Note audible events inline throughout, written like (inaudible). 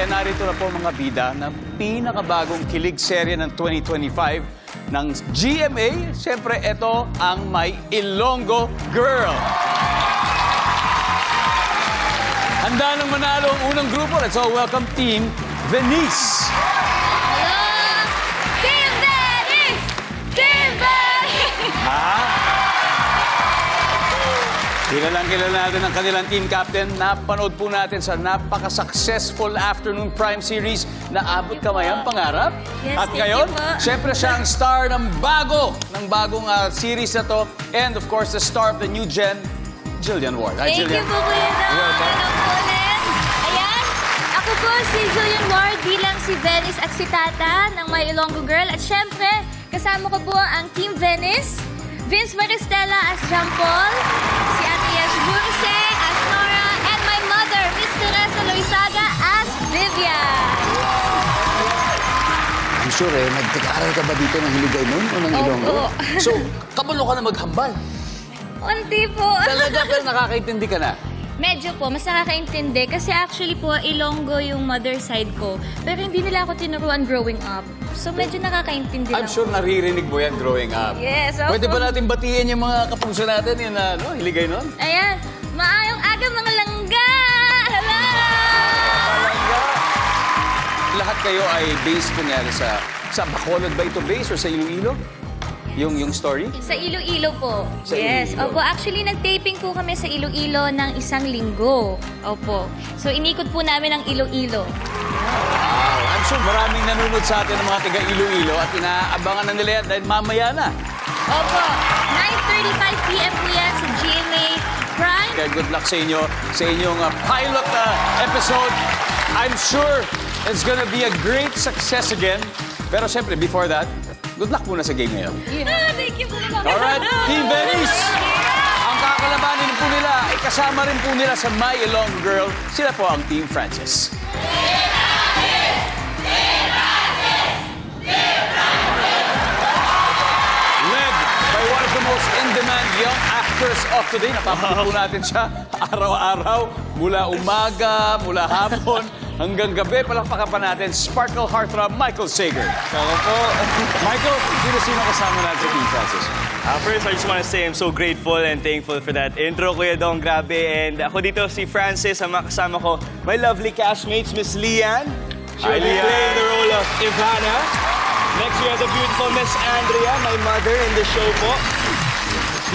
Kaya narito na po mga bida ng pinakabagong kilig serye ng 2025 ng GMA. Siyempre, ito ang My Ilonggo Girl. Handa nang manalo ang unang grupo. Let's all welcome Team Venice. Kilalang kilala natin ang kanilang team captain. Napanood po natin sa napaka-successful afternoon prime series na abot kamay ang pangarap. Yes, At ngayon, (laughs) syempre siya ang star ng bago, ng bagong ah, series na to. And of course, the star of the new gen, Jillian Ward. Hi, Thank Jillian. you po, Kuya. Ayan, ako po si Julian Ward bilang si Venice at si Tata ng My Ilonggo Girl. At syempre, kasama ko po ang Team Venice, Vince Maristella as Jean Paul, I'm sure eh, nagtag-aral ka ba dito ng Hiligay noon o ng Opo. Ilonggo? (laughs) So, kabalo ka na maghambal. Unti po. Talaga, pero (laughs) nakakaintindi ka na. Medyo po, mas nakakaintindi kasi actually po, Ilonggo yung mother side ko. Pero hindi nila ako tinuruan growing up. So medyo nakakaintindi I'm lang. sure naririnig mo yan growing up. Yes, opo. Pwede ba natin batiin yung mga kapuso natin yung ano, Hiligay noon? Ayan, maayong aga mga langga! Kayo ay based kunyari sa sa Bacolod ba ito based or sa Iloilo? Yung yung story? Sa Iloilo po. Sa yes. Iloilo. Opo, actually nag-taping po kami sa Iloilo ng isang linggo. Opo. So inikot po namin ang Iloilo. Wow, I'm sure maraming nanonood sa atin ng mga taga Iloilo at inaabangan na nila yan dahil mamaya na. Opo, 9.35pm po yan sa GMA Prime. Kaya good luck sa inyo sa inyong uh, pilot uh, episode. I'm sure it's gonna be a great success again. Pero syempre, before that, good luck muna sa game ngayon. Ah, thank you po. Alright, Team Venice! Ang kakalabanin po nila ay kasama rin po nila sa My Ilong Girl. Sila po ang Team Francis. Led by one of the most in-demand young actors of today. Napapanood po natin siya araw-araw. Mula umaga, mula hapon, (laughs) hanggang gabi. Palakpakan pa natin, Sparkle Heartthrob, Michael Sager. Ako po. (laughs) Michael, sino-sino kasama natin sa Team Francis? Uh, first, I just want to say I'm so grateful and thankful for that intro, Kuya Dong. Grabe. And ako dito si Francis, ang kasama ko, my lovely castmates, Miss Lian. Hi, be Lian. playing the role of Ivana. Next, we have the beautiful Miss Andrea, my mother in the show po.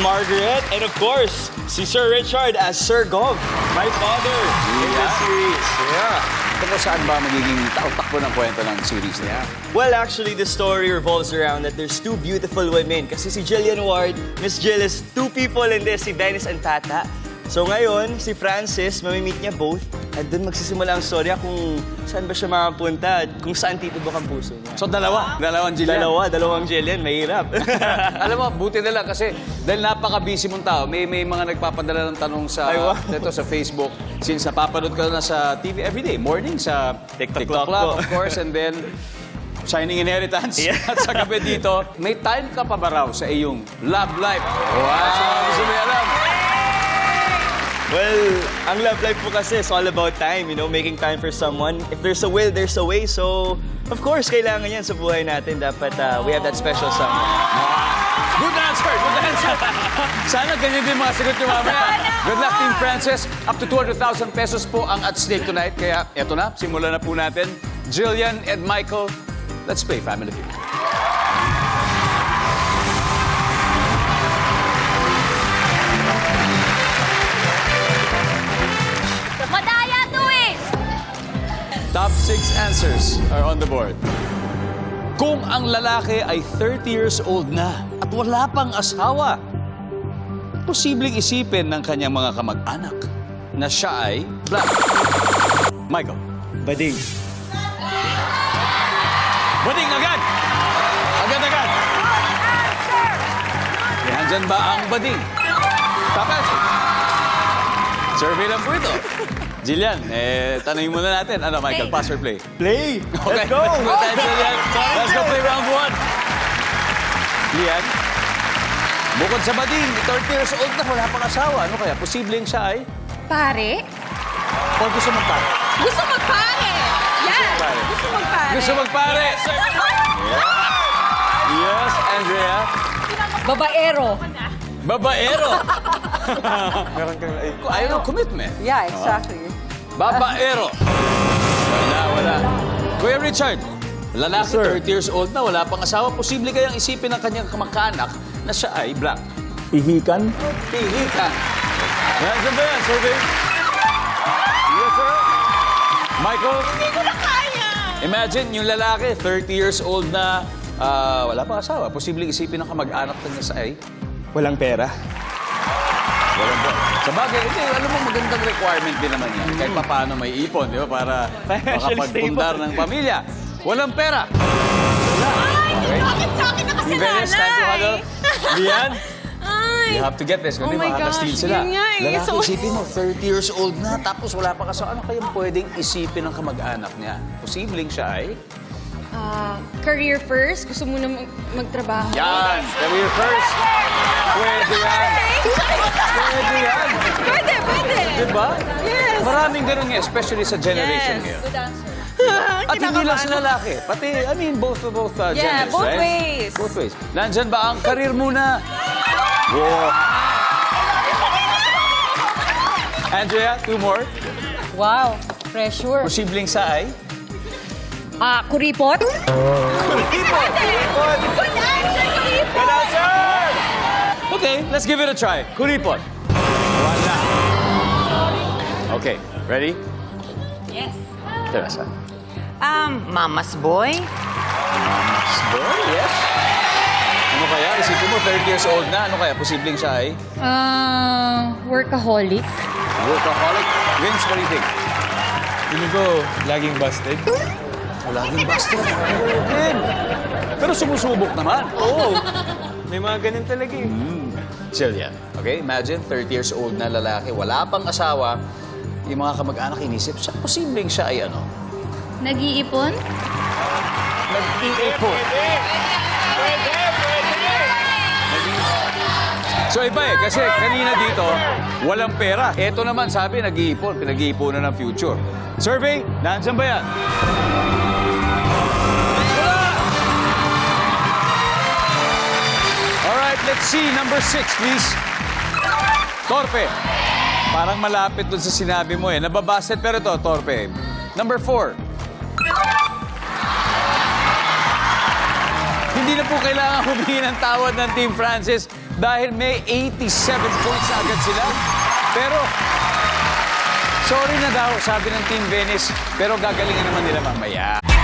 Margaret. And of course, si Sir Richard as Sir Gov, my father in the Yeah. series. Yeah. Tungkol saan ba magiging takbo ng kwento ng series na yan? Well, actually, the story revolves around that there's two beautiful women. Kasi si Jillian Ward, Miss Jill is two people in this, si Dennis and Tata. So ngayon, si Francis, mamimit niya both. At doon magsisimula ang storya kung saan ba siya makapunta at kung saan titubok ang puso niya. So dalawa, dalawang Jillian. Dalawa, dalawang Jillian, mahirap. (laughs) Alam mo, buti na lang kasi dahil napaka-busy mong tao, may, may mga nagpapadala ng tanong sa, Ay, wow. dito, sa Facebook. Since napapanood ka na sa TV everyday, morning sa TikTok TikTok Club of course, and then Shining Inheritance. Yeah. (laughs) At sa gabi dito, may time ka pa ba raw sa iyong love life? Wow! So, gusto mo alam? Well, ang love life po kasi is all about time, you know, making time for someone. If there's a will, there's a way. So, of course, kailangan yan sa buhay natin. Dapat uh, we have that special someone. Good answer! Good answer! (laughs) Sana ganyan din mga sagot nyo mamaya. Good luck, Team Francis. Up to 200,000 pesos po ang at stake tonight. Kaya eto na, simulan na po natin. Jillian and Michael, let's play Family Feud. Six answers are on the board. Kung ang lalaki ay 30 years old na at wala pang asawa, posibleng isipin ng kanyang mga kamag-anak na siya ay black. Michael. Bading. Bading agad! Agad-agad! Nandyan ba ang bading? Answer. Survey lang po ito. Jillian, eh, tanongin muna natin. Ano, Michael, pass or play? Play! Okay, Let's go! Let's go, tayo, Jillian. Let's go play round one. Lian, bukod sa bading, 30 years old na, wala pang asawa. Ano kaya? Posibleng siya ay? Pare? O gusto mong pare? Gusto magpare! gusto magpare. Yes. Yes, Andrea. Babaero. Babaero. (laughs) Ayaw ng commitment. Yeah, exactly. Babaero. Wala, wala. Kuya Richard, lalaki 30 years old na, wala pang asawa. Posible kayang isipin ng kanyang kamag-anak na siya ay black. Ihikan? Pihikan. Nandiyan ba yan, survey? Yes, sir. Michael? Hindi ko na kaya. Imagine, yung lalaki, 30 years old na, ah, wala pang asawa. Posibleng isipin ng kamag-anak na niya sa ay, Walang pera? Walang ba? Sa bagay, hindi, alam mo, magandang requirement din naman yan. Kahit paano may ipon, di ba? Para (laughs) Financial makapagpundar ng pamilya. Walang pera. Okay. Bakit sa akin huddle. Lian, (laughs) Ay! you have to get this. Kasi Oh my makakastil gosh, sila. yun nga eh. Lalaki, So- isipin mo, 30 years old na, tapos wala pa kaso. Ano kayang pwedeng isipin ng kamag-anak niya? Posibleng siya ay... Ah, career first? Gusto mo na mag- magtrabaho? Yan! Career first! Pwede yan! Pwede yan! Pwede, pwede! Diba? Yes! Maraming ganun nga, especially sa generation Yes. ngayon. (laughs) At hindi lang sa lalaki. Pati, I mean, both both uh, Yeah, genders, both right? ways. Both ways. Nandyan ba ang karir muna? Wow. Andrea, two more. Wow, pressure. Posibleng sa ay? Ah, kuripot? Kuripot! Kuripot! Good answer! Okay, let's give it a try. Kuripot. Wala. Okay, ready? Yes. Teresa. Um, mama's boy? Mama's boy, yes. Ano kaya? Isipin mo, 30 years old na. Ano kaya? Posibleng siya ay Ah, workaholic? workaholic. Vince, what do you think? Hindi ko laging busted. Laging basta. Din. Pero sumusubok naman. Oo. May mga ganun talaga eh. Chill yan. Okay, imagine, 30 years old na lalaki, wala pang asawa, yung mga kamag-anak inisip, siya, posibleng siya ay ano? Nag-iipon? Nag-iipon. So iba eh, kasi kanina dito, walang pera. Ito naman, sabi, nag-iipon, pinag-iipunan ng future. Survey, nandyan ba yan? Let's see. Number six, please. Torpe. Parang malapit dun sa sinabi mo eh. Nababasted pero to, Torpe. Number four. Hindi na po kailangan (laughs) humingi ng tawad ng Team Francis dahil may 87 points agad sila. Pero, sorry na daw, sabi ng Team Venice, pero gagalingan naman nila mamaya.